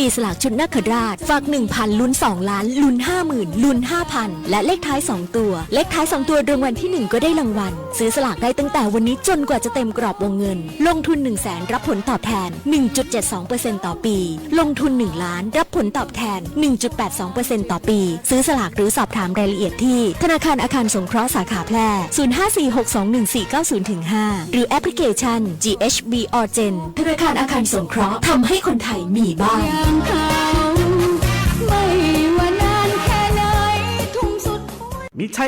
มีสลากชุดนักขราช ฝาก 1,000 ลุ้น 2 ล้าน ลุ้น 50,000 ลุ้น 5,000 และเลขท้าย 2 ตัว เลขท้าย 2 ตัวรางวัลที่ 1 ก็ได้รางวัล ซื้อสลากได้ตั้งแต่วันนี้จนกว่าจะเต็มกรอบวงเงิน ลงทุน 1 0 0 0 0แสนรับผลตอบแทน 1.72%ต่อปี ลงทุน 1 ล้าน รับผลตอบแทน 1.82%ต่อปี ซื้อสลากหรือสอบถามรายละเอียดที่ ธนาคารอาคารสงเคราะห์สาขาแพร่ 0546214905 หรือแอปพลิเคชัน GHB Orgen ธนาคารอาคารสงเคราะห์ทำให้คนไทยมีบ้านม่ว่านานแค่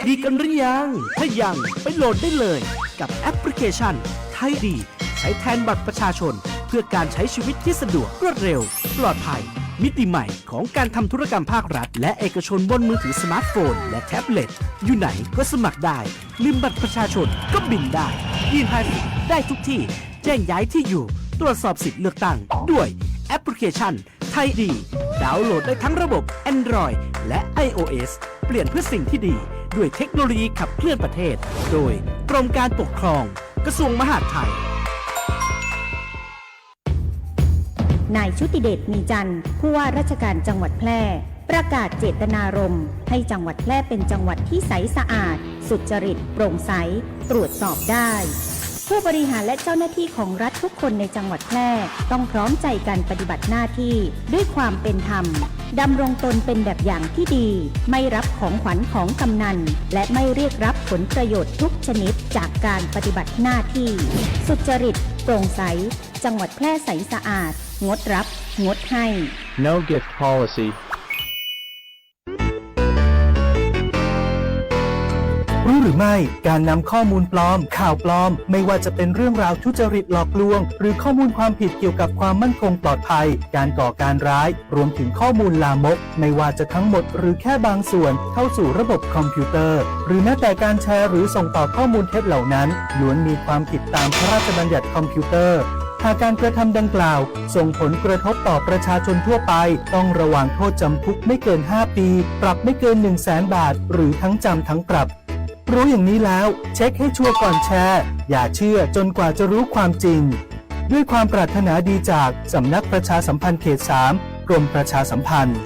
ดีกันหรือยัง ถ้ายังไปโหลดได้เลยกับแอปพลิเคชันไทยดี ใช้แทนบัตรประชาชน เพื่อการใช้ชีวิตที่สะดวกรวดเร็ว ปลอดภัย มิติใหม่ของการทำธุรกรรมภาครัฐ และเอกชนบนมือถือสมาร์ทโฟน และแท็บเล็ต อยู่ไหนก็สมัครได้ ลืมบัตรประชาชนก็บินได้ยื่นภาษีได้ทุกที่ แจ้งย้ายที่อยู่ ตรวจสอบสิทธิ์เลือกตั้งด้วยแอปพลิเคชัน ทยดี ดาวน์โหลดได้ทั้งระบบ Android และ iOS เปลี่ยนเพื่อสิ่งที่ดี ด้วยเทคโนโลยีขับเคลื่อนประเทศ โดยกรมการปกครอง กระทรวงมหาดไทย นายชุติเดชมีจันทร์ผู้ว่าราชการจังหวัดแพร่ ประกาศเจตนารมณ์ให้จังหวัดแพร่เป็นจังหวัดที่ใสสะอาด สุจริต โปร่งใส ตรวจสอบได้ ผู้บริหารและเจ้าหน้าที่ของรัฐทุกคนในจังหวัดแพร่ต้องพร้อมใจกันปฏิบัติหน้าที่ด้วยความเป็นธรรมดำรงตนเป็นแบบอย่างที่ดี ไม่รับของขวัญของกำนัน และไม่เรียกรับผลประโยชน์ทุกชนิดจากการปฏิบัติหน้าที่ สุจริต โปร่งใส จังหวัดแพร่ใสสะอาด งดรับ งดให้ No gift policy. รู้หรือไม่การนำข้อมูลปลอม ข่าวปลอม ไม่ว่าจะเป็นเรื่องราวทุจริตหลอกลวง หรือข้อมูลความผิดเกี่ยวกับความมั่นคงปลอดภัย การก่อการร้าย รวมถึงข้อมูลลามก ไม่ว่าจะทั้งหมดหรือแค่บางส่วนเข้าสู่ระบบคอมพิวเตอร์ หรือแม้แต่การแชร์หรือส่งต่อข้อมูลเท็จเหล่านั้นล้วนมีความผิดตามพระราชบัญญัติคอมพิวเตอร์หากการกระทำดังกล่าว ส่งผลกระทบต่อประชาชนทั่วไป ต้องระวังโทษจำคุกไม่เกิน 5 ปี ปรับไม่เกิน 1 0 0 0 0แสนบาท หรือทั้งจำทั้งปรับ รู้อย่างนี้แล้ว เช็คให้ชัวร์ก่อนแชร์ อย่าเชื่อจนกว่าจะรู้ความจริง ด้วยความปรารถนาดีจากสำนักประชาสัมพันธ์เขต 3 กรมประชาสัมพันธ์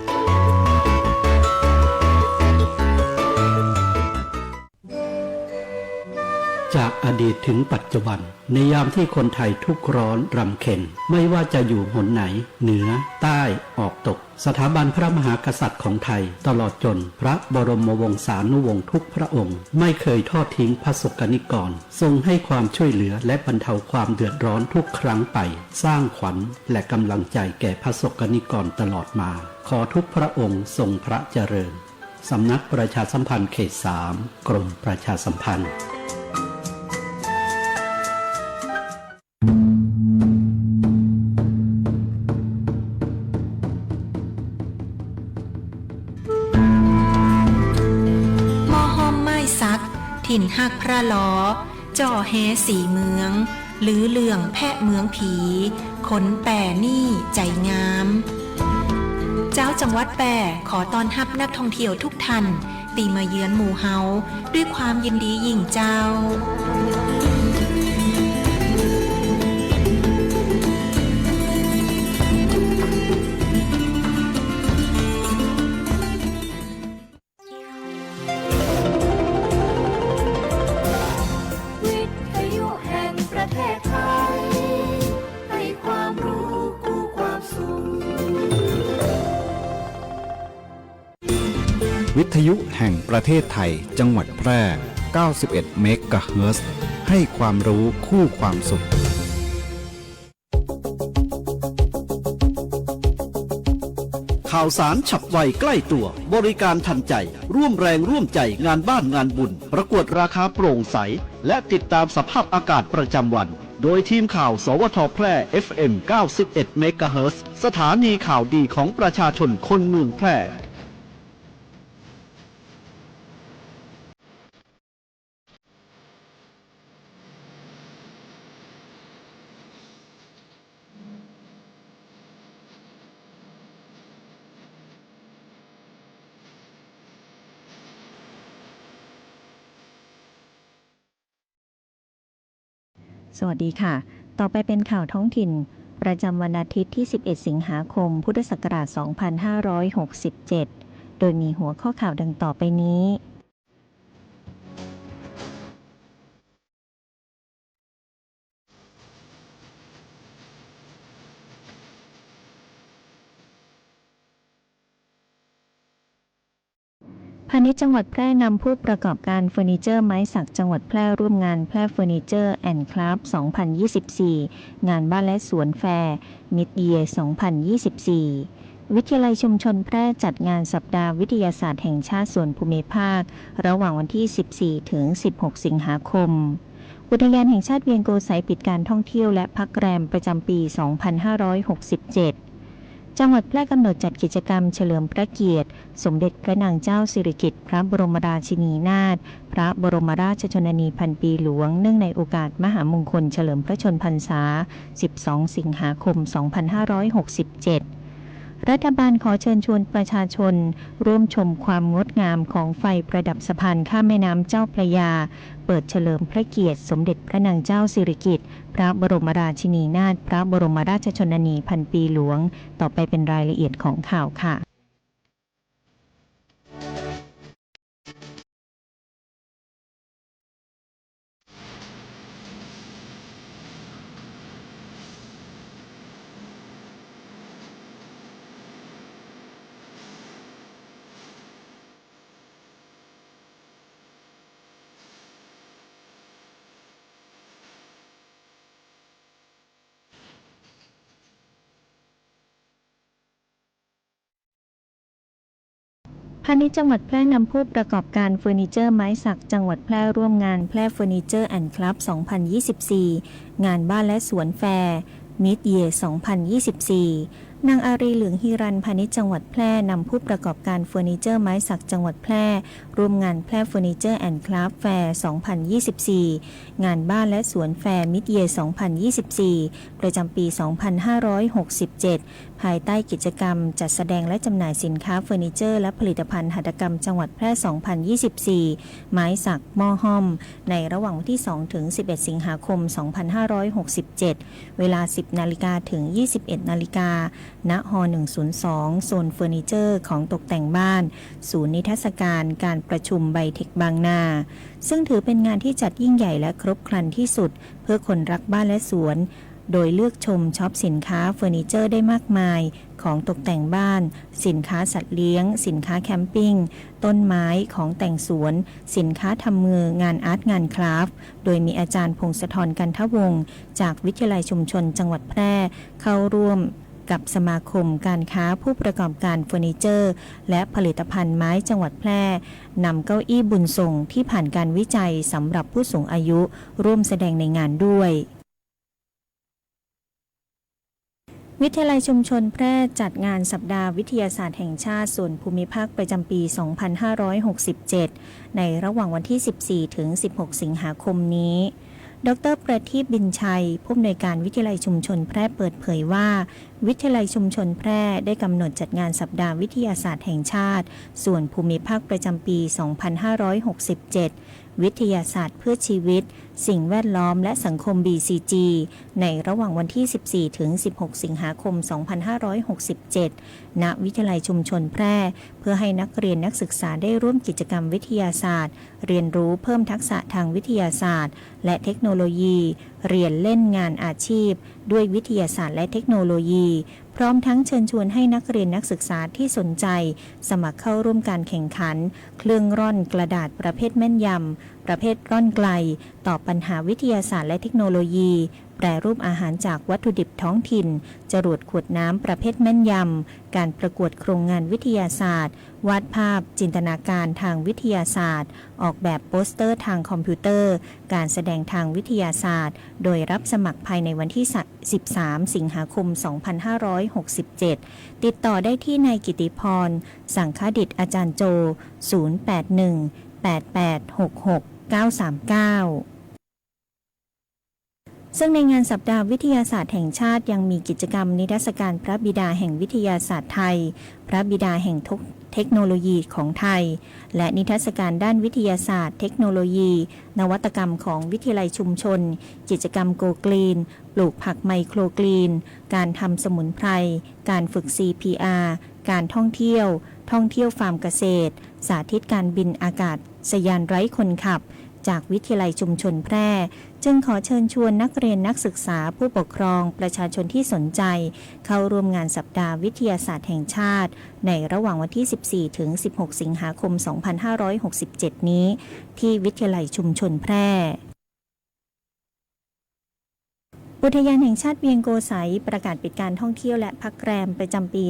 จากอดีตถึงปัจจุบัน ในยามที่คนไทยทุกร้อนรำเค็ญไม่ว่าจะอยู่หนไหน เหนือ ใต้ออกตก สถาบันพระมหากษัตริย์ของไทย ตลอดจนพระบรมวงศานุวงศ์ทุกพระองค์ ไม่เคยทอดทิ้งพระสกนิกร ทรงให้ความช่วยเหลือและบรรเทาความเดือดร้อนทุกครั้งไป สร้างขวัญและกำลังใจแก่พระสกนิกรตลอดมา ขอทุกพระองค์ทรงพระเจริญสำนักประชาสัมพันธ์เขตสามกรมประชาสัมพันธ์ จ่อแฮสีเมือง หรือเหลืองแพะเมืองผี ขนแป่นี่ใจงาม เจ้าจังหวัดแป่ขอต้อนรับนักท่องเที่ยวทุกท่านตีมาเยือนหมู่เฮาด้วยความยินดียิ่งเจ้า ทยุแห่งประเทศไทย จังหวัดแพร่ 91 เมกะเฮิรตซ์ให้ความรู้คู่ความสุข ข่าวสารฉับไวใกล้ตัว บริการทันใจ ร่วมแรงร่วมใจงานบ้านงานบุญ ประกวดราคาโปร่งใส และติดตามสภาพอากาศประจำวัน โดยทีมข่าว สวทแพร่ FM 91เมกะเฮิรตสถานีข่าวดีของประชาชนคนเมืองแพร่ สวัสดีค่ะ ต่อไปเป็นข่าวท้องถิ่น ประจำวันอาทิตย์ที่ 11 สิงหาคม พุทธศักราช 2567 โดยมีหัวข้อข่าวดังต่อไปนี้ จังหวัดแพร่นำผู้ประกอบการเฟอร์นิเจอร์ไม้สักจังหวัดแพร่ร่วมงานแพร่เฟอร์นิเจอร์แอนด์คราฟ2024 งานบ้านและสวนแฟร์มิดเยีย2024 วิทยาลัยชุมชนแพร่จัดงานสัปดาห์วิทยาศาสตร์แห่งชาติส่วนภูมิภาค ระหว่างวันที่ 14 ถึง 16 สิงหาคมอุทยานแห่งชาติเวียงโกไสปิดการท่องเที่ยวและพักแรมประจำปี 2567 จังหวัดแพร่กำหนดจัดกิจกรรมเฉลิมพระเกียรติ สมเด็จพระนางเจ้าสิริกิติ์พระบรมราชินีนาถพระบรมราชชนนีพันปีหลวง เนื่องในโอกาสมหามงคลเฉลิมพระชนพรรษา 12 สิงหาคม 2567รัฐบาลขอเชิญชวนประชาชน ร่วมชมความงดงามของไฟประดับสะพานข้ามแม่น้ำเจ้าพระยา เปิดเฉลิมพระเกียรติ สมเด็จพระนางเจ้าสิริกิติ์ พระบรมราชินีนาถ พระบรมราชชนนีพันปีหลวง ต่อไปเป็นรายละเอียดของข่าวค่ะ ณิชย์จังหวัดแพร่นำผู้ประกอบการเฟอร์นิเจอร์ไม้สักจังหวัดแพร่ร่วมงานแพร่เฟอร์นิเจอร์แอนด์คลับ 2024 งานบ้านและสวนแฟร์มิดเย 2024 นางอารีเหลืองฮิรันพาณิชย์จังหวัดแพร่นำผู้ประกอบการเฟอร์นิเจอร์ไม้สักจังหวัดแพร่ ร่วมงานแพร่เฟอร์นิเจอร์แอนด์คราฟแฟร์ 2024 งานบ้านและสวนแฟร์มิดเย2024 ประจำปี 2567 ภายใต้กิจกรรม จัดแสดงและจำหน่ายสินค้าเฟอร์นิเจอร์และผลิตภัณฑ์หัตถกรรมจังหวัดแพร่ 2024 ไม้สักหม้อห้อม ในระหว่างวันที่ 2 ถึง 11 สิงหาคม 2567 เวลา 10 นาฬิกาถึง 21 นาฬิกา ณฮ102 โซนเฟอร์นิเจอร์ของตกแต่งบ้าน ศูนย์นิทรรศการการประชุมไบเทคบางนา ซึ่งถือเป็นงานที่จัดยิ่งใหญ่และครบครันที่สุด เพื่อคนรักบ้านและสวน โดยเลือกชมช็อปสินค้าเฟอร์นิเจอร์ได้มากมาย ของตกแต่งบ้าน สินค้าสัตว์เลี้ยง สินค้าแคมปิ้ง ต้นไม้ของแต่งสวน สินค้าทำมืองานอาร์ตงานคราฟโดยมีอาจารย์พงศธรกันทวงศ์จากวิทยาลัยชุมชนจังหวัดแพร่เข้าร่วม กับสมาคมการค้าผู้ประกอบการเฟอร์นิเจอร์ และผลิตภัณฑ์ไม้จังหวัดแพร่นำเก้าอี้บุญส่งที่ผ่านการวิจัยสำหรับผู้สูงอายุ ร่วมแสดงในงานด้วย วิทยาลัยชุมชนแพร่จัดงานสัปดาห์วิทยาศาสตร์แห่งชาติส่วนภูมิภาคประจำปี 2567 ในระหว่างวันที่ 14 ถึง 16 สิงหาคมนี้ดรประทีปบินชัย ผู้อำนวยการวิทยาลัยชุมชนแพร่เปิดเผยว่า วิทยาลัยชุมชนแพร่ได้กำหนดจัดงานสัปดาห์วิทยาศาสตร์แห่งชาติ ส่วนภูมิภาคประจำปี 2567 วิทยาศาสตร์เพื่อชีวิต สิ่งแวดล้อมและสังคม BCG ในระหว่างวันที่ 14 ถึง 16 สิงหาคม 2567 ณ วิทยาลัยชุมชนแพร่ เพื่อให้นักเรียนนักศึกษาได้ร่วมกิจกรรมวิทยาศาสตร์ เรียนรู้เพิ่มทักษะทางวิทยาศาสตร์ และเทคโนโลยี เรียนเล่นงานอาชีพ ด้วยวิทยาศาสตร์และเทคโนโลยี พร้อมทั้งเชิญชวนให้นักเรียนนักศึกษาที่สนใจ สมัครเข้าร่วมการแข่งขัน เครื่องร่อนกระดาษประเภทแม่นยำ ประเภทร่อนไกล ตอบปัญหาวิทยาศาสตร์และเทคโนโลยี แปรรูปอาหารจากวัตถุดิบท้องถิ่น จรวดขวดน้ำประเภทแม่นยำ การประกวดโครงงานวิทยาศาสตร์ วาดภาพ จินตนาการทางวิทยาศาสตร์ ออกแบบโปสเตอร์ทางคอมพิวเตอร์ การแสดงทางวิทยาศาสตร์ โดยรับสมัครภายในวันที่ 13 สิงหาคม 2567 ติดต่อได้ที่นายกิติพร สังคดิตอาจารย์โจ 081 8866 939 ซึ่งในงานสัปดาห์วิทยาศาสตร์แห่งชาติยังมีกิจกรรมนิทรรศการพระบิดาแห่งวิทยาศาสตร์ไทย พระบิดาแห่งเทคโนโลยีของไทย และนิทรรศการด้านวิทยาศาสตร์ เทคโนโลยี นวัตกรรมของวิทยาลัยชุมชน กิจกรรมโกกรีน ปลูกผักไมโครกรีน การทำสมุนไพร การฝึก CPR การท่องเที่ยว ท่องเที่ยวฟาร์มเกษตร สาธิตการบินอากาศ สยานไร้คนขับ จากวิทยาลัยชุมชนแพร่ จึงขอเชิญชวนนักเรียนนักศึกษาผู้ปกครองประชาชนที่สนใจ เข้าร่วมงานสัปดาห์วิทยาศาสตร์แห่งชาติ ในระหว่างวันที่ 14 ถึง 16 สิงหาคม 2567 นี้ ที่วิทยาลัยชุมชนแพร่อุทยานแห่งชาติเวียงโกสัยประกาศปิดการท่องเที่ยวและพักแรมประจำปี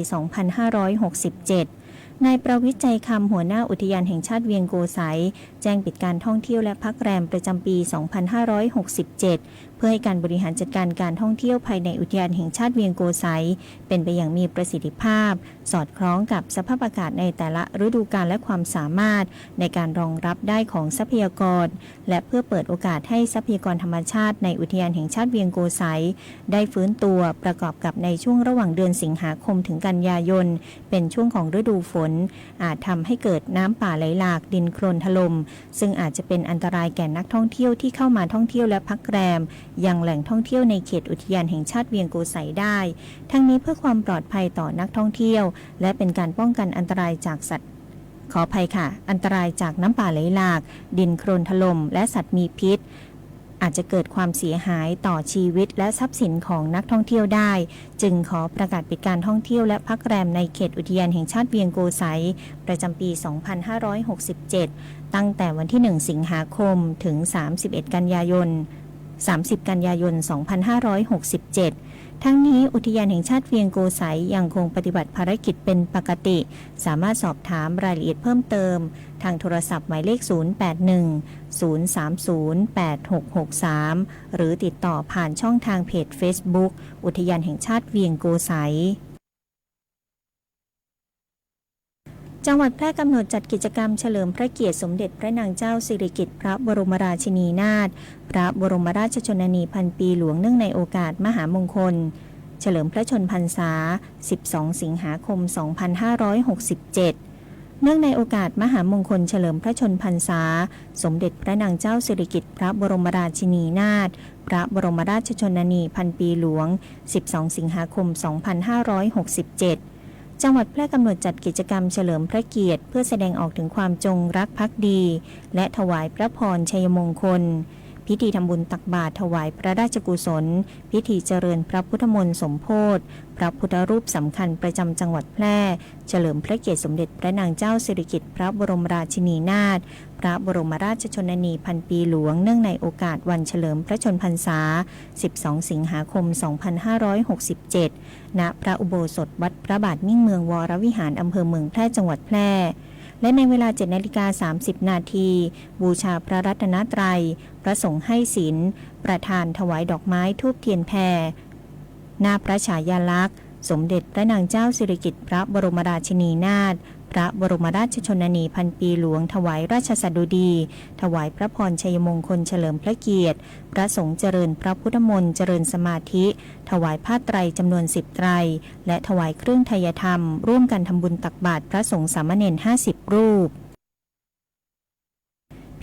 2567 นายประวิจัยคำหัวหน้าอุทยานแห่งชาติเวียงโกสัยแจ้งปิดการท่องเที่ยวและพักแรมประจำปี 2567 พื่อให้การบริหารจัดการการท่องเที่ยวภายในอุทยานแห่งชาติเวียงโกสัยเป็นไปอย่างมีประสิทธิภาพ สอดคล้องกับสภาพอากาศในแต่ละฤดูกาลและความสามารถ ในการรองรับได้ของทรัพยากร และเพื่อเปิดโอกาสให้ทรัพยากรธรรมชาติในอุทยานแห่งชาติเวียงโกสัยได้ฟื้นตัวประกอบกับในช่วงระหว่างเดือนสิงหาคมถึงกันยายน เป็นช่วงของฤดูฝน อาจทำให้เกิดน้ำป่าไหลหลากดินโคลนถลม่มซึ่งอาจจะเป็นอันตรายแก่นักท่องเที่ยวที่เข้ามาท่องเที่ยวและพักแรมยังแหล่งท่องเที่ยวในเขตอุทยานแห่งชาติเวียงโกสัยได้ ทั้งนี้เพื่อความปลอดภัยต่อนักท่องเที่ยว และเป็นการป้องกันอันตรายจากสัตว์ขออภัยค่ะ อันตรายจากน้ำป่าไหลหลาก ดินโคลนถล่ม และสัตว์มีพิษ อาจจะเกิดความเสียหายต่อชีวิตและทรัพย์สินของนักท่องเที่ยวได้ จึงขอประกาศปิดการท่องเที่ยวและพักแรมในเขตอุทยานแห่งชาติเวียงโกสัยประจำปี 2567 ตั้งแต่วันที่ 1 สิงหาคม ถึง 31 กันยายน 30 กันยายน 2567 ทั้งนี้อุทยานแห่งชาติเวียงโกสายยังคงปฏิบัติภารกิจเป็นปกติ สามารถสอบถามรายละเอียดเพิ่มเติม ทางโทรศัพท์หมายเลข 081 030 8663 หรือติดต่อผ่านช่องทางเพจ Facebook อุทยานแห่งชาติเวียงโกสัย จังหวัดแพร่กำหนดจัดกิจกรรมเฉลิมพระเกียรติสมเด็จพระนางเจ้าสิริกิติ์พระบรมราชินีนาถพระบรมราชชนนีพันปีหลวงเนื่องในโอกาสมหามงคล เฉลิมพระชนพรรษา 12 สิงหาคม 2567เนื่องในโอกาสมหามงคลเฉลิมพระชนพรรษา สมเด็จพระนางเจ้าสิริกิติ์พระบรมราชินีนาถ พระบรมราชชนนีพันปีหลวง 12 สิงหาคม 2567 จังหวัดแพร่กำหนดจัดกิจกรรมเฉลิมพระเกียรติ เพื่อแสดงออกถึงความจงรักภักดี และถวายพระพรชัยมงคล พิธีทำบุญตักบาตรถวายพระราชกุศล พิธีเจริญพระพุทธมนต์สมโพธิพระพุทธรูปสำคัญประจำจังหวัดแพร่ เฉลิมพระเกียรติสมเด็จพระนางเจ้าสิริกิติ์พระบรมราชินีนาถพระบรมราชชนนีพันปีหลวงเนื่องในโอกาสวันเฉลิมพระชนพรรษา 12 สิงหาคม 2567 ณ พระอุโบสถวัดพระบาทมิ่งเมืองวรวิหารอำเภอเมืองแพร่จังหวัดแพร่ และในเวลา7นาฬิกา30 นาที บูชาพระรัตนตรัย พระสงฆ์ให้ศีล ประธานถวายดอกไม้ทูบเทียนแพรหน้าพระฉายาลักษณ์ สมเด็จพระนางเจ้าสิริกิติ์พระบรมราชินีนาถ พระบรมราชชนนีพันปีหลวง ถวายราชสดุดี ถวายพระพรชัยมงคลเฉลิมพระเกียรติ พระสงฆ์เจริญพระพุทธมนต์เจริญสมาธิ ถวายผ้าไตรจำนวนสิบไตร และถวายเครื่องไทยธรรม ร่วมกันทำบุญตักบาตรพระสงฆ์สามเณร50รูป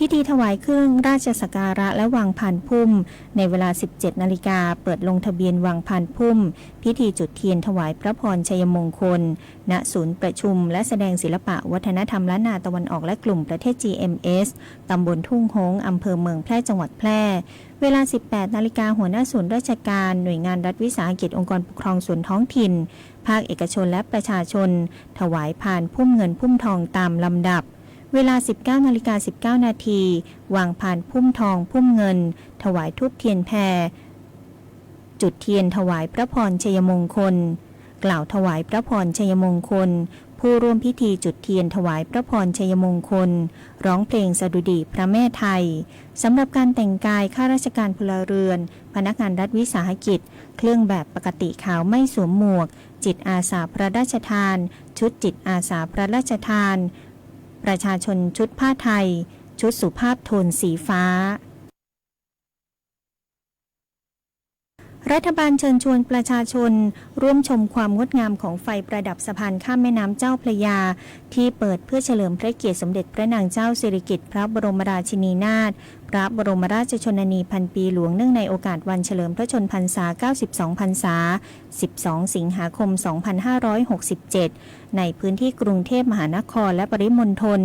พิธีถวายเครื่องราชสักการะและวางพานพุ่ม ในเวลา 17 นาฬิกาเปิดลงทะเบียนวางพานพุ่ม พิธีจุดเทียนถวายพระพรชัยมงคล ณ ศูนย์ประชุม และแสดงศิลปะวัฒนธรรมล้านนาตะวันออกและกลุ่มประเทศ GMS ตำบลทุ่งโฮงอำเภอเมืองแพร่จังหวัดแพร่ เวลา 18 นาฬิกาหัวหน้าศูนย์ราชการ หน่วยงานรัฐวิสาหกิจองค์กรปกครองส่วนท้องถิ่น ภาคเอกชนและประชาชน ถวายพานพุ่มเงินพุ่มทองตามลำดับ เวลา 19นาฬิกา19 นาทีวางผ่านพุ่มทองพุ่มเงิน ถวายทูบเทียนแพร จุดเทียนถวายพระพรชัยมงคล กล่าวถวายพระพรชัยมงคล ผู้ร่วมพิธีจุดเทียนถวายพระพรชัยมงคล ร้องเพลงสดุดีพระแม่ไทยสำหรับการแต่งกายข้าราชการพลเรือน พนักงานรัฐวิสาหกิจ เครื่องแบบปกติขาวไม่สวมหมวก จิตอาสาพระราชทาน ชุดจิตอาสาพระราชทาน ประชาชนชุดผ้าไทย ชุดสุภาพโทนสีฟ้า รัฐบาลเชิญชวนประชาชน ร่วมชมความงดงามของไฟประดับสะพานข้ามแม่น้ำเจ้าพระยา ที่เปิดเพื่อเฉลิมพระเกียรติสมเด็จพระนางเจ้าสิริกิติ์พระบรมราชินีนาถพระบรมราชชนนีพันปีหลวงเนื่องในโอกาสวันเฉลิมพระชนพรรษา 92 พรรษา 12 สิงหาคม 2567 ในพื้นที่กรุงเทพมหานครและปริมณฑล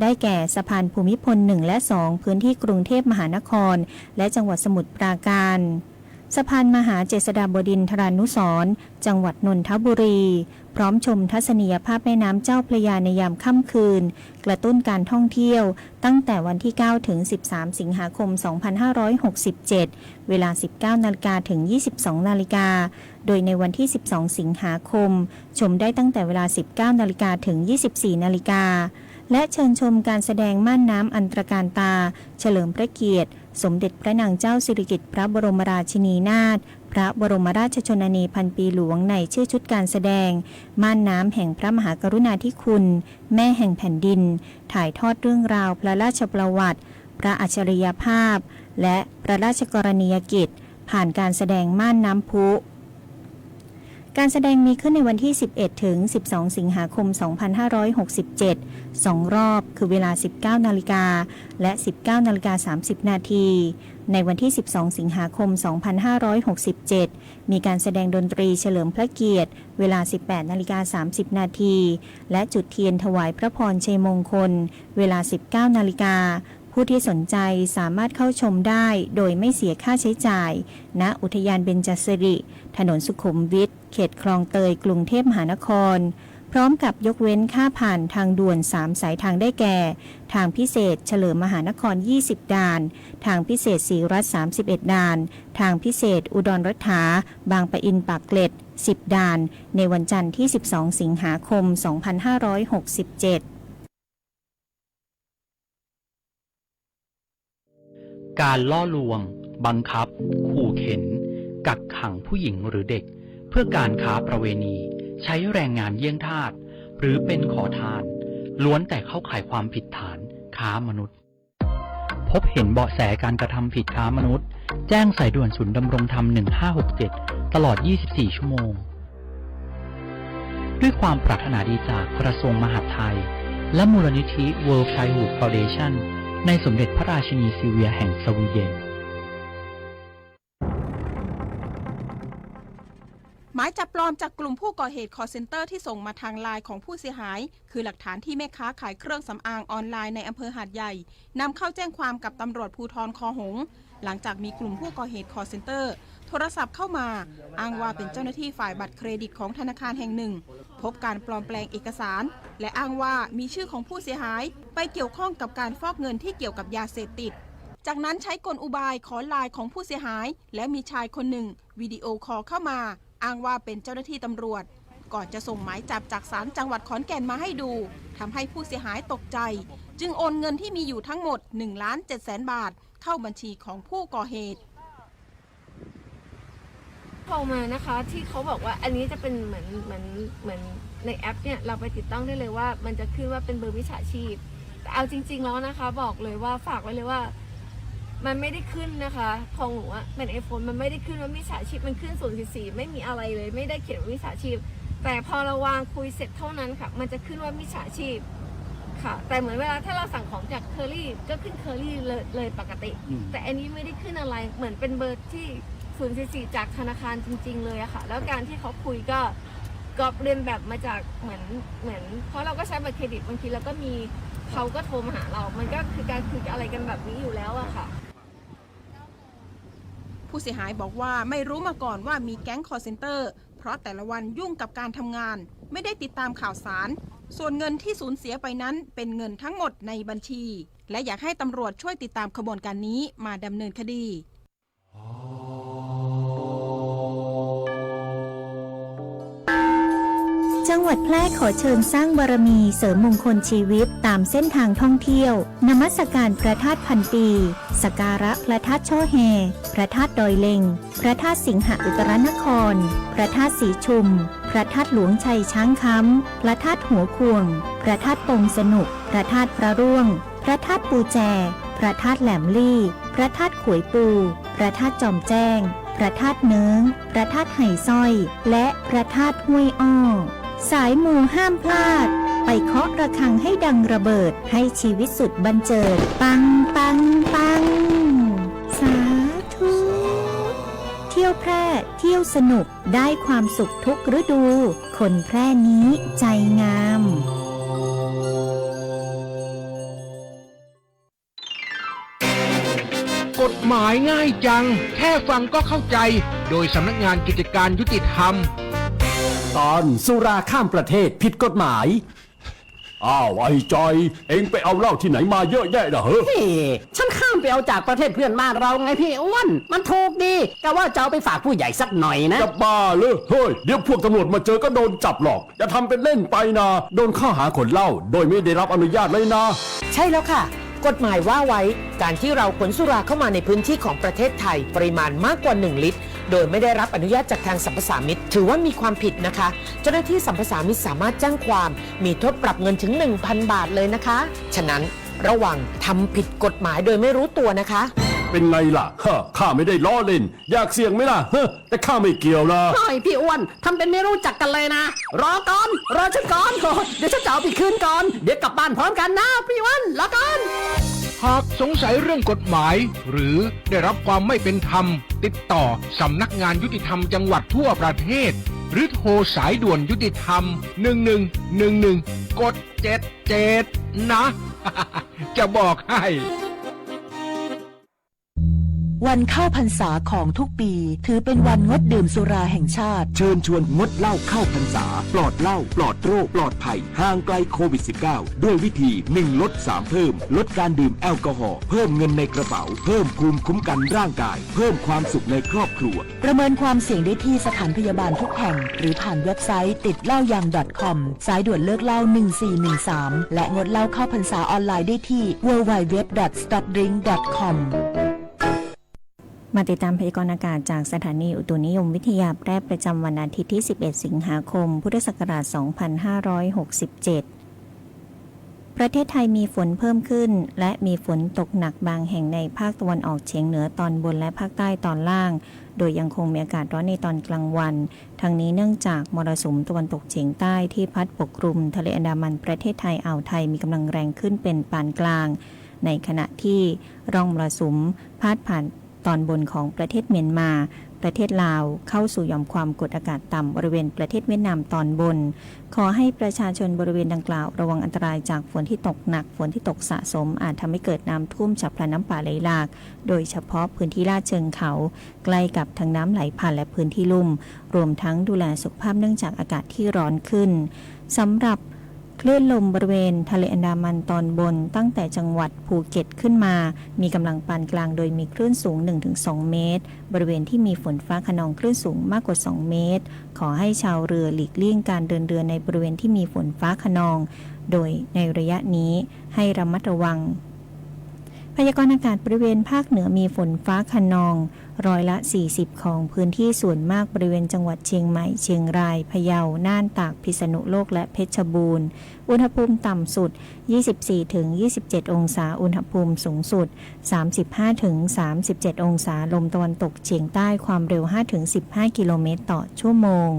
ได้แก่สะพานภูมิพล 1 และ 2 พื้นที่กรุงเทพมหานคร และจังหวัดสมุทรปราการ สะพานมหาเจษฎาบดินทรานุสร์จังหวัดนนทบุรี พร้อมชมทัศนียภาพแม่น้ำเจ้าพระยาในยามค่ำคืน กระตุ้นการท่องเที่ยว ตั้งแต่วันที่ 9 ถึง 13 สิงหาคม 2567 เวลา 19 นาฬิกาถึง 22 นาฬิกา โดยในวันที่ 12 สิงหาคม ชมได้ตั้งแต่เวลา 19 นาฬิกาถึง 24 นาฬิกา และเชิญชมการแสดงม่านน้ำอันตรการตา เฉลิมพระเกียรติ สมเด็จพระนางเจ้าสิริกิติ์พระบรมราชินีนาถพระบรมราชชนนีพันปีหลวงในชื่อชุดการแสดง ม่านน้ำแห่งพระมหากรุณาธิคุณ แม่แห่งแผ่นดิน ถ่ายทอดเรื่องราวพระราชประวัติ พระอัจฉริยภาพ และพระราชกรณียกิจ ผ่านการแสดงม่านน้ำพุ การแสดงมีขึ้นในวันที่ 11 ถึง 12 สิงหาคม 2567สองรอบคือเวลา 19 นาฬิกา และ 19 นาฬิกา 30 นาที ในวันที่ 12 สิงหาคม 2567 มีการแสดงดนตรีเฉลิมพระเกียรติ เวลา 18 นาฬิกา 30 นาที และจุดเทียนถวายพระพรชัยมงคล เวลา 19 นาฬิกาผู้ที่สนใจสามารถเข้าชมได้โดยไม่เสียค่าใช้จ่าย ณ อุทยานเบญจสิริ ถนนสุขุมวิท เขตคลองเตยกรุงเทพมหานคร พร้อมกับยกเว้นค่าผ่านทางด่วน 3 สายทางได้แก่ ทางพิเศษเฉลิมมหานคร 20 ด่าน ทางพิเศษสีรัฐ31 ด่าน ทางพิเศษอุดรรัฐา บางปะอินปากเกร็ด 10 ด่าน ในวันจันทร์ที่ 12 สิงหาคม 2567การล่อลวง บังคับ ขู่เข็น กักขังผู้หญิงหรือเด็ก พื่อการค้าประเวณี ใช้แรงงานเยี่ยงทาสหรือเป็นขอทาน ล้วนแต่เข้าข่ายความผิดฐานค้ามนุษย์ พบเห็นเบาะแสการกระทำผิดค้ามนุษย์ แจ้งสายด่วนศูนย์ดำรงธรรม 1567 ตลอด 24 ชั่วโมง ด้วยความปรารถนาดีจากกระทรวงมหาดไทย และมูลนิธิ World Childhood Foundation ในสมเด็จพระราชินีซิเวียแห่งสวีเดน หมายจับปลอมจากกลุ่มผู้ก่อเหตุคอเซ็นเตอร์ที่ส่งมาทางไลน์ของผู้เสียหาย คือหลักฐานที่แม่ค้าขายเครื่องสำอางออนไลน์ในอำเภอหาดใหญ่นำเข้าแจ้งความกับตำรวจภูทรคอหง หลังจากมีกลุ่มผู้ก่อเหตุคอเซ็นเตอร์ โทรศัพท์เข้ามา อ้างว่าเป็นเจ้าหน้าที่ฝ่ายบัตรเครดิตของธนาคารแห่งหนึ่ง พบการปลอมแปลงเอกสาร และอ้างว่ามีชื่อของผู้เสียหาย ไปเกี่ยวข้องกับการฟอกเงินที่เกี่ยวกับยาเสพติดจากนั้นใช้กลอุบายขอไลน์ของผู้เสียหาย และมีชายคนหนึ่งวิดีโอคอลเข้ามา อ้างว่าเป็นเจ้าหน้าที่ตำรวจ ก่อนจะส่งหมายจับจากศาลจังหวัดขอนแก่นมาให้ดูทำให้ผู้เสียหายตกใจ จึงโอนเงินที่มีอยู่ทั้งหมด1ล้าน7แสนบาท เข้าบัญชีของผู้ก่อเหตุโทรมานะคะที่เขาบอกว่าอันนี้จะเป็นเหมือนเหมือนเหมือนในแอปเนี่ยเราไปติดตั้งได้เลยว่า มันจะขึ้นว่าเป็นเบอร์วิชาชีพ แต่เอาจริง ๆ แล้วนะคะ บอกเลยว่าฝากไว้เลยว่า มันไม่ได้ขึ้นนะคะของหนูอะเป็นไอโฟนมันไม่ได้ขึ้นว่ามิจฉาชีพมันขึ้นศูนย์สี่ไม่มีอะไรเลย ไม่ได้เขียนว่ามิจฉาชีพ แต่พอเราวางคุยเสร็จเท่านั้นค่ะ มันจะขึ้นว่ามิจฉาชีพค่ะ แต่เหมือนเวลาถ้าเราสั่งของจากเคอรี่ก็ขึ้นเคอรี่เลยเลยปกติแต่อันนี้ไม่ได้ขึ้นอะไร เหมือนเป็นเบอร์ที่ศูนย์สี่จากธนาคารจริง ๆ เลยอะค่ะ แล้วการที่เขาคุยก็ก็เรียนแบบมาจากเหมือนเหมือน เพราะเราก็ใช้บัตรเครดิตบางทีเราก็มีเขาก็โทรมาหาเรา มันก็คือการคุยอะไรกันแบบนี้อยู่แล้วอะค่ะ ผู้เสียหายบอกว่าไม่รู้มาก่อนว่ามีแก๊งคอร์เซนเตอร์ เพราะแต่ละวันยุ่งกับการทำงาน ไม่ได้ติดตามข่าวสาร ส่วนเงินที่สูญเสียไปนั้นเป็นเงินทั้งหมดในบัญชี และอยากให้ตำรวจช่วยติดตามขบวนการนี้มาดำเนินคดี จังหวัดแพร่ขอเชิญสร้างบารมีเสริมมงคลชีวิตตามเส้นทางท่องเที่ยว นมัสการพระธาตุพันปี สการะพระธาตุช่อแฮ พระธาตุดอยเลงพระธาตุสิงหอุตรนคร พระธาตุสีชุม พระธาตุหลวงชัยช้างคำพระธาตุหัวควง พระธาตุปงสนุก พระธาตุพระร่วง พระธาตุปูแจ พระธาตุแหลมลี่ พระธาตุขวยปู พระธาตุจอมแจ้ง พระธาตุเนิ้ง พระธาตุไหสร้อย และพระธาตุห้วยอ้อ สายมูห้ามพลาด ไปเคาะระฆังให้ดังระเบิดให้ชีวิตสุดบันเจิด ปังปังปัง สาธุ เที่ยวแพร่เที่ยวสนุกได้ความสุขทุกฤดู คนแพร่นี้ใจงามกฎหมายง่ายจัง แค่ฟังก็เข้าใจ โดยสำนักงานกิจการยุติธรรม ตอนสุราข้ามประเทศผิดกฎหมาย อ้าวไอ้จอย เอ็งไปเอาเหล้าที่ไหนมาเยอะแยะนะเฮ้ยเฮ้ฉันข้ามไปเอาจากประเทศเพื่อนบ้านเราไงพี่อ้วน มันถูกดีก็ว่าจะเอาไปฝากผู้ใหญ่สักหน่อยนะ จะบ้าเลยเฮ้ยเดี๋ยวพวกตำรวจมาเจอก็โดนจับหรอก จะทำเป็นเล่นไปนะ โดนข้อหาขนเหล้าโดยไม่ได้รับอนุญาตเลยนะ ใช่แล้วค่ะ กฎหมายว่าไว้การที่เราขนสุราเข้ามาในพื้นที่ของประเทศไทย ปริมาณมากกว่า 1 ลิตร โดยไม่ได้รับอนุญาตจากทางสัมปสามิตถือว่ามีความผิดนะคะ เจ้าหน้าที่สัมปสามิตสามารถแจ้งความ มีโทษปรับเงินถึง 1,000 บาทเลยนะคะ ฉะนั้นระวังทำผิดกฎหมายโดยไม่รู้ตัวนะคะ เป็นไงล่ะฮะข้าไม่ได้ล้อเล่น อยากเสี่ยงไหมล่ะเฮ้อแต่ข้าไม่เกี่ยวนะหน่อยพี่อ้วนทำเป็นไม่รู้จักกันเลยนะ รอก่อนรอฉันก่อนโอ้เดี๋ยวฉันจะเอาไปคืนก่อน เดี๋ยวกลับบ้านพร้อมกันนะ พี่อ้วนรอก่อน หากสงสัยเรื่องกฎหมาย หรือได้รับความไม่เป็นธรรม ติดต่อสำนักงานยุติธรรมจังหวัดทั่วประเทศ หรือโทรสายด่วนยุติธรรม 1111กด77นะ จะบอกให้ วันเข้าพรรษาของทุกปี ถือเป็นวันงดดื่มสุราแห่งชาติ เชิญชวนงดเหล้าเข้าพรรษา ปลอดเหล้าปลอดโรคปลอดภัยห่างไกลโควิด -19 ด้วยวิธี 1 ลด 3 เพิ่ม ลดการดื่มแอลกอฮอล์เพิ่มเงินในกระเป๋า เพิ่มภูมิคุ้มกันร่างกาย เพิ่มความสุขในครอบครัว ประเมินความเสี่ยงได้ที่สถานพยาบาลทุกแห่ง หรือผ่านเว็บไซต์ติดเหล้ายาง .com สายด่วนเลิกเหล้า1413 และงดเหล้าเข้าพรรษาออนไลน์ได้ที่ www.stopdrink.com มาติดตามพยากรณ์อากาศจากสถานีอุตุนิยมวิทยาแพร่ประจำวันอาทิตย์ที่ 11 สิงหาคม พุทธศักราช 2567 ประเทศไทยมีฝนเพิ่มขึ้น และมีฝนตกหนักบางแห่งในภาคตะวันออกเฉียงเหนือตอนบนและภาคใต้ตอนล่าง โดยยังคงมีอากาศร้อนในตอนกลางวัน ทั้งนี้เนื่องจากมรสุมตะวันตกเฉียงใต้ที่พัดปกคลุม ทะเลอันดามันประเทศไทยอ่าวไทยมีกำลังแรงขึ้นเป็นปานกลาง ในขณะที่ร่องมรสุมพาดผ่าน ตอนบนของประเทศเมียนมา ประเทศลาวเข้าสู่หย่อมความกดอากาศต่ำบริเวณประเทศเวียดนามตอนบน ขอให้ประชาชนบริเวณดังกล่าวระวังอันตรายจากฝนที่ตกหนักฝนที่ตกสะสม อาจทำให้เกิดน้ำท่วมฉับพลันน้ำป่าไหลหลาก โดยเฉพาะพื้นที่ลาดเชิงเขา ใกล้กับทางน้ำไหลผ่านและพื้นที่ลุ่ม รวมทั้งดูแลสุขภาพเนื่องจากอากาศที่ร้อนขึ้นสำหรับ คลื่นลมบริเวณ ทะเลอันดามันตอนบน ตั้งแต่จังหวัดภูเก็ตขึ้นมา มีกำลังปานกลางโดยมีคลื่นสูง 1-2 เมตร บริเวณที่มีฝนฟ้าขนองคลื่นสูงมากกว่า 2 เมตร ขอให้ชาวเรือหลีกเลี่ยงการเดินเรือในบริเวณที่มีฝนฟ้าขนอง โดยในระยะนี้ให้ระมัดระวัง พยากรณ์อากาศบริเวณภาคเหนือมีฝนฟ้าขนอง ร้อยละ 40 ของพื้นที่ส่วนมากบริเวณจังหวัดเชียงใหม่ เชียงราย พะเยา น่าน ตาก พิษณุโลก และเพชรบูรณ์ อุณหภูมิต่ำสุด 24-27 องศา อุณหภูมิสูงสุด 35-37 องศา ลมตะวันตกเฉียงใต้ ความเร็ว 5-15 กิโลเมตรต่อชั่วโมง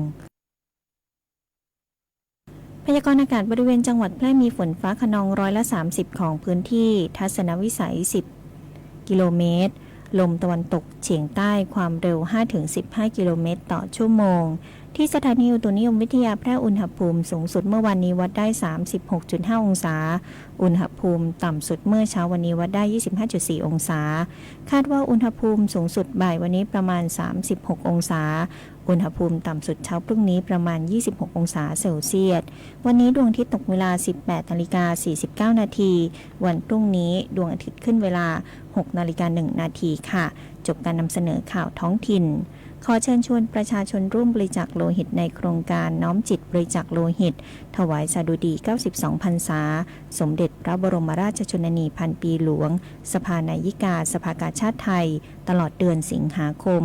พยากรณ์อากาศบริเวณจังหวัดแพร่มีฝนฟ้าขนองร้อยละ 30 ของพื้นที่ ทัศนวิสัย 10 กิโลเมตร ลมตะวันตกเฉียงใต้ความเร็ว 5-15 กิโลเมตรต่อชั่วโมง ที่สถานีอุตุนิยมวิทยาแพร่อุณหภูมิสูงสุดเมื่อวันนี้วัดได้ 36.5 องศา อุณหภูมิต่ำสุดเมื่อเช้าวันนี้วัดได้ 25.4 องศา คาดว่าอุณหภูมิสูงสุดบ่ายวันนี้ประมาณ 36 องศา อุณหภูมิต่ำสุดเช้าพรุ่งนี้ประมาณ 26 องศาเซลเซียส วันนี้ดวงอาทิตย์ตกเวลา 18นาฬิกา49 นาที วันพรุ่งนี้ดวงอาทิตย์ขึ้นเวลา 6 นาฬิกา 1 นาทีค่ะ จบการนำเสนอข่าวท้องถิ่น ขอเชิญชวนประชาชนร่วมบริจาคโลหิตในโครงการน้อมจิตบริจาคโลหิต ถวายสดุดี 92 พรรษา สมเด็จพระบรมราชชนนีพันปีหลวง สภานายิกา สภากาชาติไทย ตลอดเดือนสิงหาคม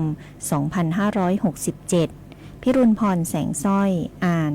2567 พิรุณพรแสงสร้อย อ่าน